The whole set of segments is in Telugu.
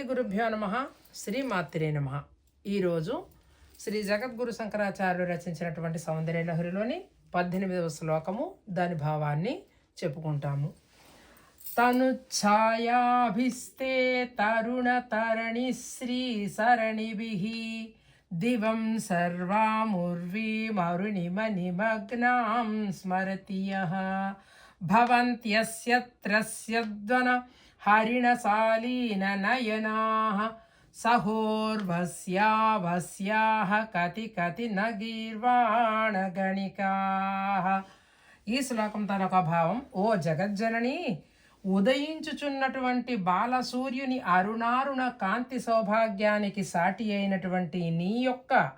శ్రీ గురుభ్యో నమ శ్రీమాత్రే నమ. ఈరోజు శ్రీ జగద్గురు శంకరాచార్యులు రచించినటువంటి సౌందర్య లహరిలోని పద్దెనిమిదవ శ్లోకము దాని భావాన్ని చెప్పుకుంటాము. తను ఛాయాభిస్తే తరుణ తరణి శ్రీ సరణిభి దివం సర్వాముర్వీమరుణిమనిమగ్నాం స్మరతి యః. భవంత్యస్యత్రస్యద్వన నయనా నయనాः సహోర్వస్యావస్యాः కతి కతి నగీర్వాణగణికాः ఈ శ్లోకం తనొక భావం. ఓ జగజ్జనని ఉదయించుచున్నటువంటి బాలసూర్యుని అరుణారుణ కాంతి సౌభాగ్యానికి సాటి అయినటువంటి నీ యొక్క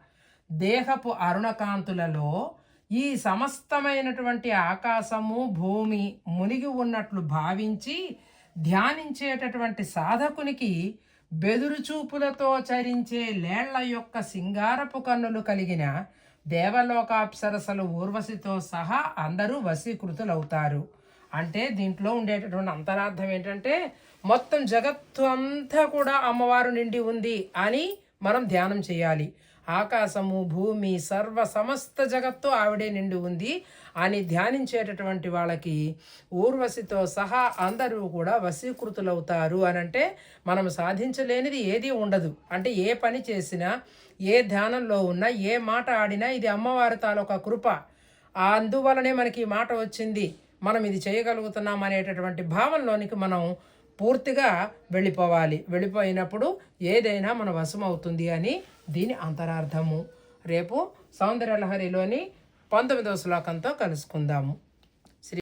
దేహపు అరుణకాంతులలో ఈ సమస్తమైనటువంటి ఆకాశము భూమి మునిగి ఉన్నట్లు భావించి ధ్యానించేటటువంటి సాధకునికి బెదురు చూపులతో చరించే లేళ్ళ యొక్క సింగారపు కన్నులు కలిగిన దేవలోకాప్సరసలు ఊర్వశితో సహా అందరూ వశీకృతులవుతారు. అంటే దీంట్లో ఉండేటటువంటి అంతరార్థం ఏంటంటే మొత్తం జగత్తు అంతా కూడా అమ్మవారు నిండి ఉంది అని మనం ధ్యానం చేయాలి. ఆకాశము భూమి సర్వ సమస్త జగత్తు ఆవిడే నిండి ఉంది అని ధ్యానించేటటువంటి వాళ్ళకి ఊర్వశితో సహా అందరూ కూడా వశీకృతులవుతారు అని అంటే మనం సాధించలేనిది ఏది ఉండదు. అంటే ఏ పని చేసినా ఏ ధ్యానంలో ఉన్నా ఏ మాట ఆడినా ఇది అమ్మవారి తాలూకా కృప. అందువలనే మనకి ఈ మాట వచ్చింది. మనం ఇది చేయగలుగుతున్నాం అనేటటువంటి భావంలోనికి మనం పూర్తిగా వెళ్ళిపోవాలి. వెళ్ళిపోయినప్పుడు ఏదైనా మన వశం అవుతుంది అని దీని అంతరార్థము. రేపు సౌందర్యలహరిలోని పంతొమ్మిదవ శ్లోకంతో కలుసుకుందాము.